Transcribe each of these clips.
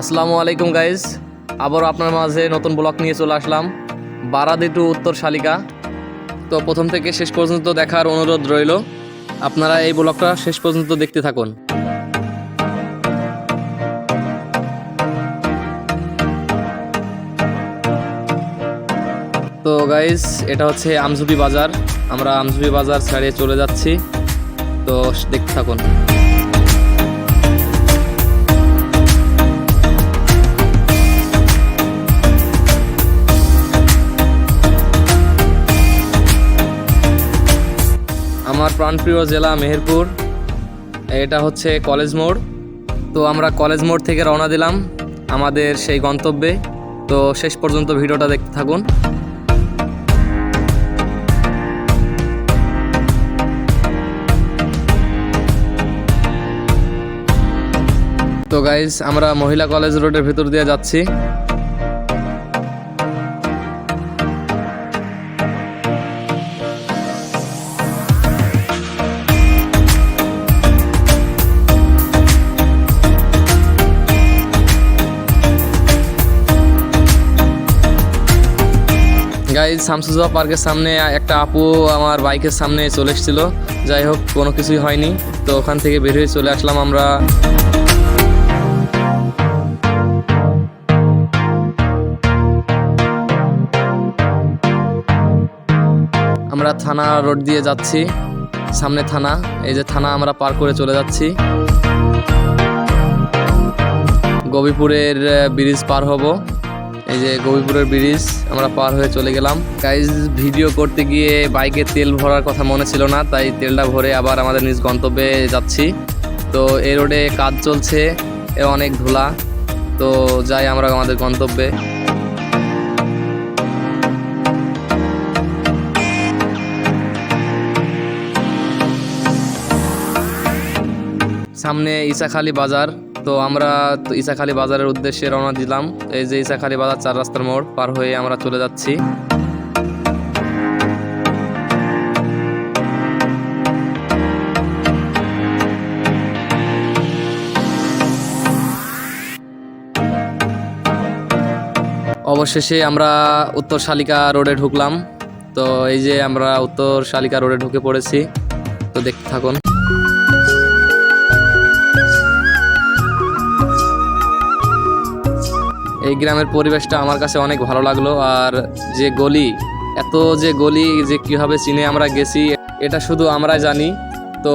আসসালামু আলাইকুম গাইজ আবারও আপনার মাঝে নতুন ব্লগ নিয়ে চলে আসলাম। বারাদি টু উত্তর শালিকা। তো প্রথম থেকে শেষ পর্যন্ত দেখার অনুরোধ রইল। আপনারা এই ব্লগটা শেষ পর্যন্ত দেখতে থাকুন। তো গাইজ এটা হচ্ছে আমঝুপি বাজার। আমরা আমঝুপি বাজার ছাড়িয়ে চলে যাচ্ছি। তো, দেখতে থাকুন। প্রাণপ্রিয় জেলা মেহেরপুর, এটা হচ্ছে কলেজ মোড়। তো আমরা কলেজ মোড় থেকে রওনা দিলাম আমাদের সেই গন্তব্যে। তো শেষ পর্যন্ত ভিডিওটা দেখতে থাকুন। তো গাইজ আমরা মহিলা কলেজ রোডের ভিতর দিয়ে যাচ্ছি। গাইজ শামসুজা পার্কের সামনে একটা আপু আমার বাইকের সামনে চলে এসেছিল। যাই হোক, কোনো কিছুই হয়নি। তো ওখান থেকে বের হয়ে চলে আসলাম আমরা। আমরা থানা রোড দিয়ে যাচ্ছি। সামনে থানা, এই যে থানা আমরা পার করে চলে যাচ্ছি। গবিপুরের ব্রিজ পার হব। এই যে গবিপুরের ব্রিজ, আমরা পার হয়ে চলে গেলাম। গাইজ ভিডিও করতে গিয়ে বাইকে তেল ভরার কথা মনে ছিল না, তাই তেলটা ভরে আবার আমাদের নিজ গন্তব্যে যাচ্ছি। তো এই রোডে কাজ চলছে, এ অনেক ধুলা। তো যাই আমরা আমাদের গন্তব্যে। সামনে ইসাখালি বাজার। তো আমরা ইসাখালি বাজারের উদ্দেশ্যে রওনা দিলাম। এই যে ইসাখালি বাজার, চার রাস্তার মোড় পার হয়ে আমরা চলে যাচ্ছি। অবশেষে আমরা উত্তর শালিকা রোডে ঢুকলাম। তো এই যে আমরা উত্তর শালিকা রোডে ঢুকে পড়েছি। তো দেখতে থাকুন। এই গ্রামের পরিবেশটা আমার কাছে অনেক ভালো লাগল। আর যে গলি, এত যে গলি যে কীভাবে চিনে আমরা গেছি, এটা শুধু আমরা জানি। তো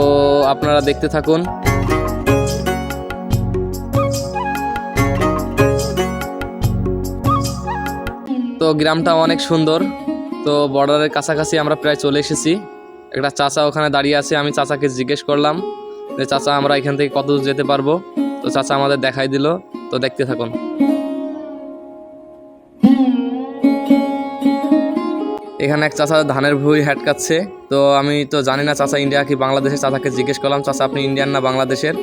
আপনারা দেখতে থাকুন। তো গ্রামটা অনেক সুন্দর। তো বর্ডারের কাছাকাছি আমরা প্রায় চলে এসেছি। একটা চাচা ওখানে দাঁড়িয়ে আছে, আমি চাচাকে জিজ্ঞেস করলাম যে, চাচা, আমরা এখান থেকে কত যেতে পারব? তো চাচা আমাদের দেখাই দিল। তো দেখতে থাকুন। এখানে এক চাচা ধানের ভুঁই হ্যাটকাচ্ছে তো আমি তো জানি না চাচা ইন্ডিয়া কি বাংলাদেশের? চাচাকে জিজ্ঞেস করলাম, চাচা, আপনি ইন্ডিয়ান না বাংলাদেশের?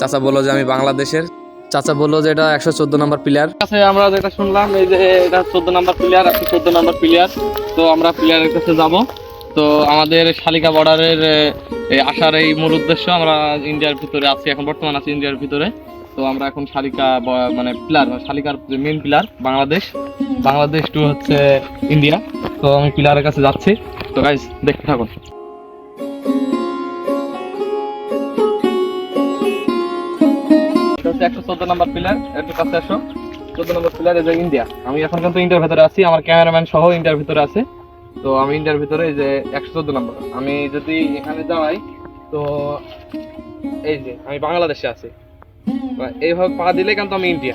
চাচা বলল যে, আমি বাংলাদেশের। চাচা বলল যে, এটা একশো চোদ্দ নম্বর প্লেয়ার কাছে আমরা যেটা শুনলাম, এই যে এটা চোদ্দ নম্বর প্লেয়ার একশো চোদ্দ নম্বর প্লেয়ার তো আমরা প্লেয়ারের কাছে যাব। তো আমাদের শালিকা বর্ডারের আসার এই মূল উদ্দেশ্য, আমরা ইন্ডিয়ার ভিতরে আছি, এখন বর্তমান আছি ইন্ডিয়ার ভিতরে। তো আমরা এখন শালিকা মানে player শালিকার main player Bangladesh. Bangladesh two হচ্ছে ইন্ডিয়া তো আমি প্লেয়ারের কাছে যাচ্ছি। তো গাইজ দেখতে থাকুন। একশো নাম্বার নম্বর এই যে ইন্ডিয়া আমি এখন কিন্তু ইন্ডিয়ার আছি। আমার ক্যামেরাম্যান সহ ইন্ডিয়ার আছে। তো আমি ইন্ডিয়ার ভিতরে যে একশো চোদ্দ নম্বর। আমি যদি এখানে তো এই যে আমি বাংলাদেশে আছি। এইভাবে পা দিলে কিন্তু আমি ইন্ডিয়া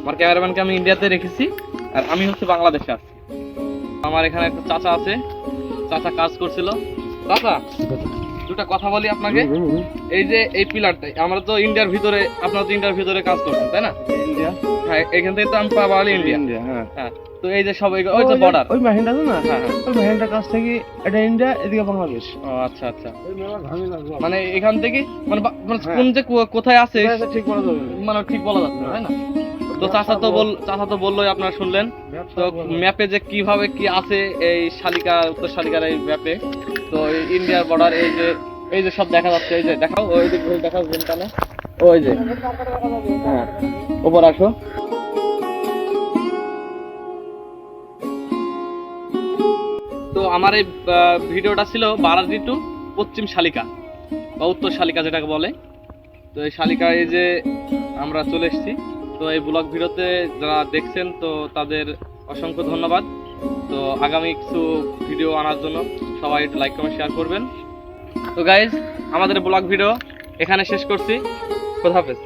আমার ক্যামেরাম্যানকে আমি ইন্ডিয়াতে রেখেছি। আর আমি হচ্ছে বাংলাদেশে আছি। আমার এখানে একটা চাচা আছে। চাচা কাজ করছিল। চাচা দুটা কথা বলি আপনাকে। এই যে এই পিলারটাই আমরা তো ইন্ডিয়ার ভিতরে আপনারা তো ইন্ডিয়ার ভিতরে কাজ করছেন তাই না? ইন্ডিয়া। হ্যাঁ এখান থেকে তো আমি পাবো ইন্ডিয়া। ইন্ডিয়া হ্যাঁ। হ্যাঁ তো এই যে সব ওই যে বর্ডার ওই না? হ্যাঁ হ্যাঁ। ওই মাহিনটার কাছ থেকে এটা ইন্ডিয়া এদিকে বাংলাদেশ। ও আচ্ছা আচ্ছা। মানে এখান থেকে মানে মানে। কোন যে কোথায় আছে ঠিক বলা যাবে মানে ঠিক বলা যাচ্ছে তাই না? তো চাচা তো বল চাচা তো বললোই আপনারা শুনলেন। তো ম্যাপে যে কীভাবে কি আছে এই শালিকা, উত্তর শালিকার এই ম্যাপে। তো ইন্ডিয়ার বর্ডার এই যে এই যে সব দেখা যাচ্ছে, এই যে দেখাও, ওই যে দেখাও ঘুমটানে ওই যে। হ্যাঁ ওপর আসো। তো আমার এই ভিডিওটা ছিল বারাজি টু পশ্চিম শালিকা, বা উত্তর শালিকা যেটাকে বলে। তো এই শালিকায় যে আমরা চলে এসেছি। তো এই ব্লগ ভিডিওতে যারা দেখছেন, তো তাদের অসংখ্য ধন্যবাদ। তো আগামী কিছু ভিডিও আনার জন্য সবাই একটু লাইক কমেন্ট শেয়ার করবেন। তো গাইজ আমাদের ব্লগ ভিডিও এখানে শেষ করছি। খোদা হাফেজ।